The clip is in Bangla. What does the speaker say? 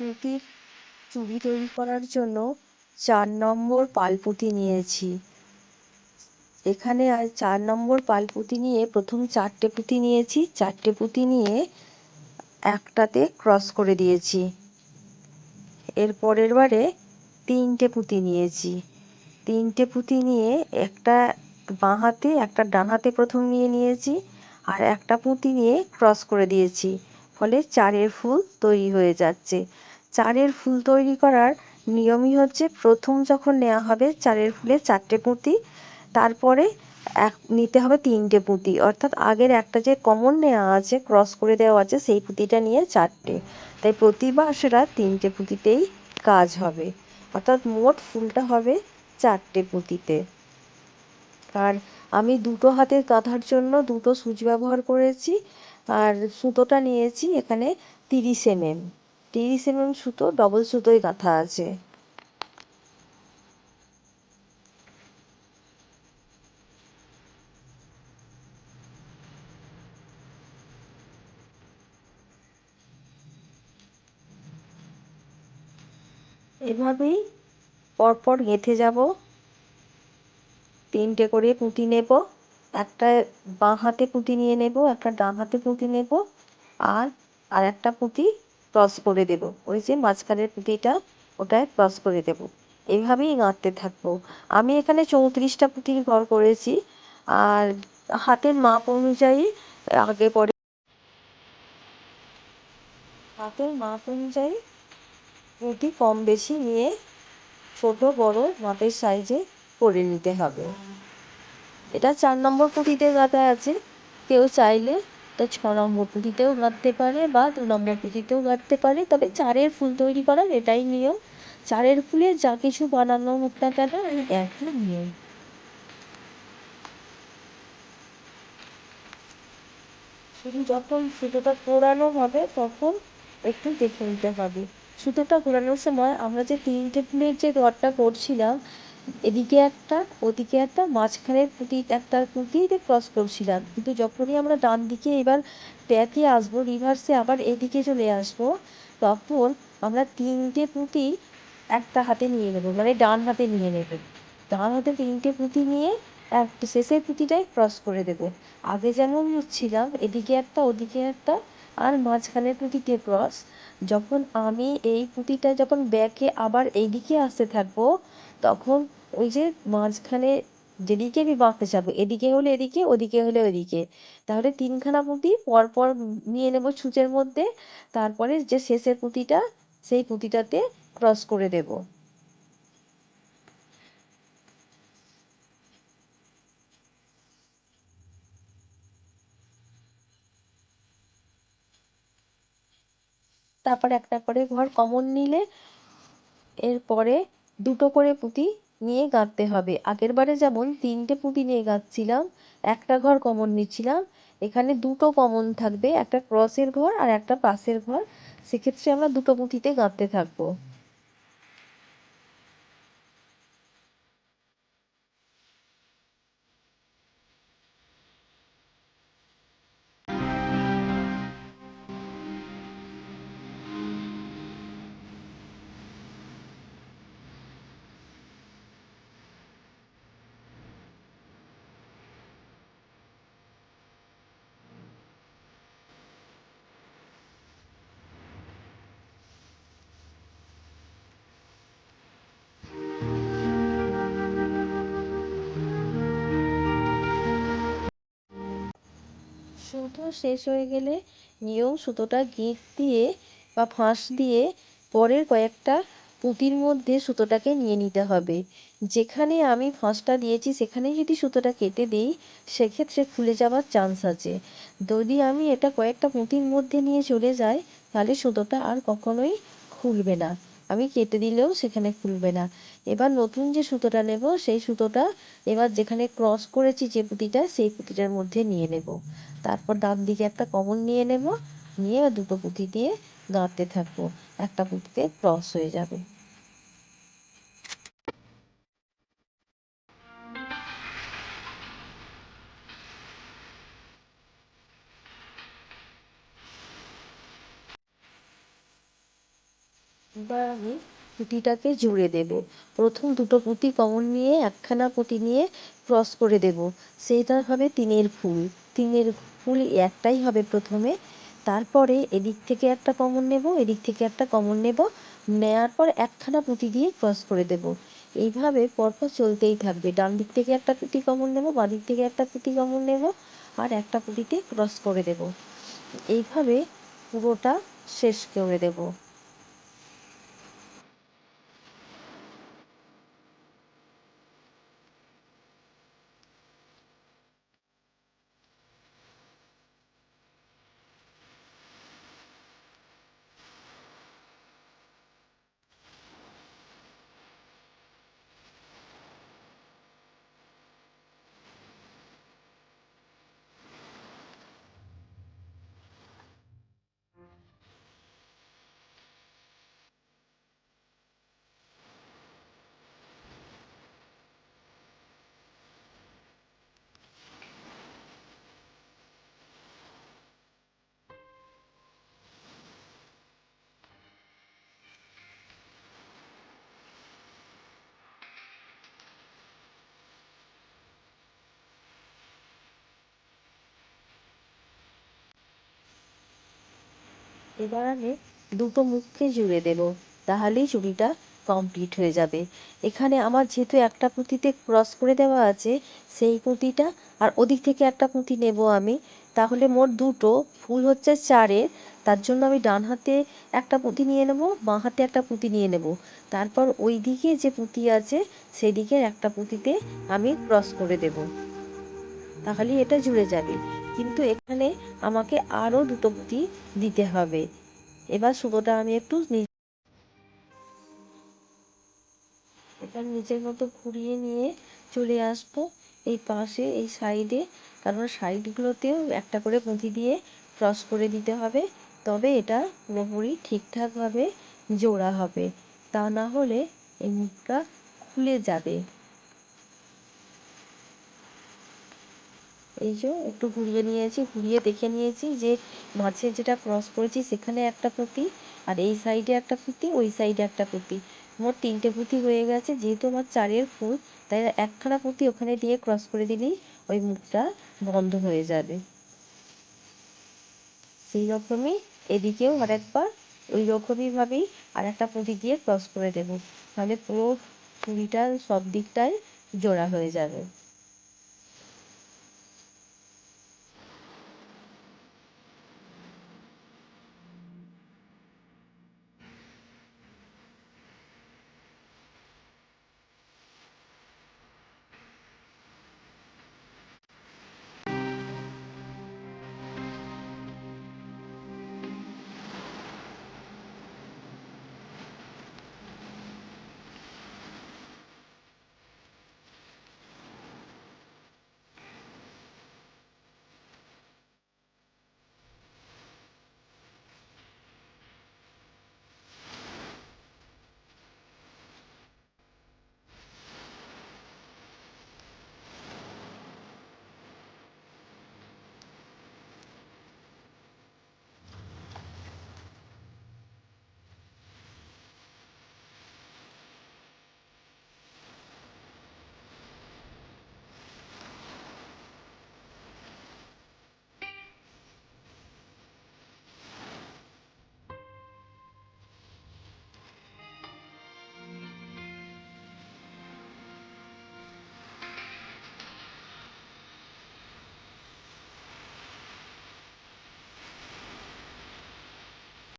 পুঁতির চুড়ি তৈরি করার জন্য চার নম্বর পালপুঁতি নিয়েছি। এখানে আর চার নম্বর পালপুঁতি নিয়ে প্রথম চারটে পুঁতি নিয়েছি। চারটে পুঁতি নিয়ে একটাতে ক্রস করে দিয়েছি। এর পরের বারে তিনটে পুঁতি নিয়েছি। তিনটে পুঁতি নিয়ে একটা বাঁ হাতে, একটা ডান হাতে প্রথম নিয়ে নিয়েছি আর একটা পুঁতি নিয়ে ক্রস করে দিয়েছি। ফলে চারের ফুল তৈরি হয়ে যাচ্ছে। চারের ফুল তৈরি করার নিয়মই হচ্ছে প্রথম যখন নেওয়া হবে চারের ফুলে চারটে পুঁতি, তারপরে এক, নিতে হবে তিনটে পুঁতি। অর্থাৎ আগের একটা যে কমন নেওয়া আছে ক্রস করে দেওয়া আছে, সেই পুঁতিটা নিয়ে চারটে। তাই প্রতিবার সেটা তিনটে পুঁতিতেই কাজ হবে। অর্থাৎ মোট ফুলটা হবে চারটে পুঁতিতে। আর আমি দুটো হাতে গাঁথার জন্য দুটো সুচ ব্যবহার করেছি। আর সুতোটা নিয়েছি এখানে তিরিশ এমএম। তিরিশ এমএম সুতো ডবল সুতোয় গাঁথা আছে। এভাবেই পরপর গেঁথে যাব। তিনটে করে পুঁতি নেব। একটা বাঁ হাতে পুঁতি নিয়ে নেব, একটা ডান হাতে পুঁতি নেব, আর আর একটা পুঁতি ক্রস করে দেব। ওই যে মাঝখানের পুঁতিটা, ওটায় ক্রস করে দেব। এইভাবেই গাঁথতে থাকব। আমি এখানে চৌত্রিশটা পুঁতির ঘর করেছি। আর হাতের মাপ অনুযায়ী আগে পরে হাতের মাপ অনুযায়ী পুঁতি কম বেশি নিয়ে ছোটো বড়ো মাপের সাইজে করে নিতে হবে। এটা চার নম্বর পুঁতিতে গাঁথা আছে। কেউ চাইলে এটা ছ নম্বর পুঁতিতেও গাঁথতে পারে বা দু নম্বর পুঁতিতেও গাঁথতে পারে। তবে চারের ফুল তৈরি করার এটাই নিয়ম। চারের ফুলে যা কিছু বানানো হোক না কেন একই নিয়ম। শুধু যখন সুতোটা পোড়ানো হবে, তখন একটু দেখে নিতে হবে। সুতোটা ঘোরানোর সময় আমরা যে তিনটে ফুলের যে ঘরটা করছিলাম এদিকে একটা, ওদিকে একটা, মাঝখানের পুঁতি একটা পুঁতিতে ক্রস করছিলাম। কিন্তু যখনই আমরা ডান দিকে এবার ব্যাকে আসব রিভার্সে আবার এদিকে চলে আসব, তখন আমরা তিনটে পুঁতি একটা হাতে নিয়ে নেব মানে ডান হাতে নিয়ে নেবে। ডান হাতে তিনটে পুঁতি নিয়ে এক শেষের পুঁতিটায় ক্রস করে দেবো। আগে যেমন হচ্ছিলাম, এদিকে একটা, ওদিকে একটা, আর মাঝখানের পুঁতিতে ক্রস যখন আমি এই পুঁতিটা যখন ব্যাকে আবার এইদিকে আসতে থাকব, তখন ওই যে মাঝখানে যেদিকে আমি বাঁকতে যাব, এদিকে হলে এদিকে, ওদিকে হলে ওদিকে। তাহলে তিনখানা পুঁতি পরপর নিয়ে নেব ছুঁচের মধ্যে, তারপরে যে শেষের পুঁতিটা, সেই পুঁতিটাতে ক্রস করে দেবো। তারপর একটা করে ঘর কমন নিলে, এরপরে দুটো করে পুঁতি নিয়ে গাঁথতে হবে। আগের বারে যেমন তিনটে পুঁতি নিয়ে গাঁথছিলাম একটা ঘর কমন নিচ্ছিলাম, এখানে দুটো কমন থাকবে, একটা ক্রসের ঘর আর একটা পাশের ঘর। সেক্ষেত্রে আমরা দুটো পুঁতিতে গাঁথতে থাকব। সুতো শেষ হয়ে গেলে নিয়ম সুতোটা গিঁট দিয়ে বা ফাঁস দিয়ে পরের কয়েকটা পুঁতির মধ্যে সুতোটাকে নিয়ে নিতে হবে। যেখানে আমি ফাঁসটা দিয়েছি, সেখানেই যদি সুতোটা কেটে দিই, সেক্ষেত্রে খুলে যাওয়ার চান্স আছে। যদি আমি এটা কয়েকটা পুঁতির মধ্যে নিয়ে চলে যাই, তাহলে সুতোটা আর কখনোই খুলবে না। আমি কেটে দিলেও সেখানে খুলবে না। এবার নতুন যে সুতোটা নেব, সেই সুতোটা এবার যেখানে ক্রস করেছি যে পুঁতিটা, সেই পুঁতিটার মধ্যে নিয়ে নেব। তারপর ডান দিকে একটা কমন নিয়ে নেব, নিয়ে দুটো পুঁতি দিয়ে গাঁথতে থাকব। একটা পুঁতিতে ক্রস হয়ে যাবে। এবার আমি পুঁতিটাকে জুড়ে দেব। প্রথম দুটো পুঁতি কমন নিয়ে একখানা পুঁতি নিয়ে ক্রস করে দেব। সেইটা হবে তিনের ফুল। তিনের ফুল একটাই হবে প্রথমে। তারপরে এদিক থেকে একটা কমন নেব, এদিক থেকে একটা কমন নেব। নেওয়ার পর একখানা পুঁতি দিয়ে ক্রস করে দেব। এইভাবে পরপর চলতেই থাকবে। ডান দিক থেকে একটা পুঁতি কমন নেব, বাঁ দিক থেকে একটা পুঁতি কমন নেব আর একটা পুঁতিতে ক্রস করে দেব। এইভাবে পুরোটা শেষ করে দেব। এবার আমি দুটো মুখকে জুড়ে দেব, তাহলেই চুড়িটা কমপ্লিট হয়ে যাবে। এখানে আমার যেহেতু একটা পুঁতিতে ক্রস করে দেওয়া আছে, সেই পুঁতিটা আর ওদিক থেকে একটা পুঁতি নেব আমি। তাহলে মোট দুটো, ফুল হচ্ছে চারের, তার জন্য আমি ডান হাতে একটা পুঁতি নিয়ে নেব, বাঁ হাতে একটা পুঁতি নিয়ে নেব। তারপর ওই দিকে যে পুঁতি আছে, সেই দিকের একটা পুঁতিতে আমি ক্রস করে দেব। তাহলেই এটা জুড়ে যাবে। কিন্তু এখানে আমাকে আরও দুটো পুঁতি দিতে হবে। এবার সুতোটা আমি একটু এবার নিজের মতো ঘুরিয়ে নিয়ে চলে আসব এই পাশে, এই সাইডে। কারণ সাইডগুলোতেও একটা করে পুঁতি দিয়ে ক্রস করে দিতে হবে। তবে এটা পুরোপুরি ঠিকঠাকভাবে জোড়া হবে। তা না হলে এই মুখটা খুলে যাবে। এই যে একটু ঘুরিয়ে নিয়েছি, ঘুরিয়ে দেখে নিয়েছি যে মাঝে যেটা ক্রস করেছি সেখানে একটা পুঁতি আর এই সাইডে একটা পুঁতি ওই সাইডে একটা পুঁতি মোট তিনটে পুঁতি হয়ে গেছে, যেহেতু আমার চারের ফুল, তাই একখানা পুঁতি ওখানে দিয়ে ক্রস করে দিলেই ওই মুখটা বন্ধ হয়ে যাবে। সেই রকমই এদিকেও আরেকবার, ওই রকমইভাবেই আর একটা পুঁতি দিয়ে ক্রস করে দেবো। তাহলে পুরো চুড়িটার সব দিকটাই জোড়া হয়ে যাবে।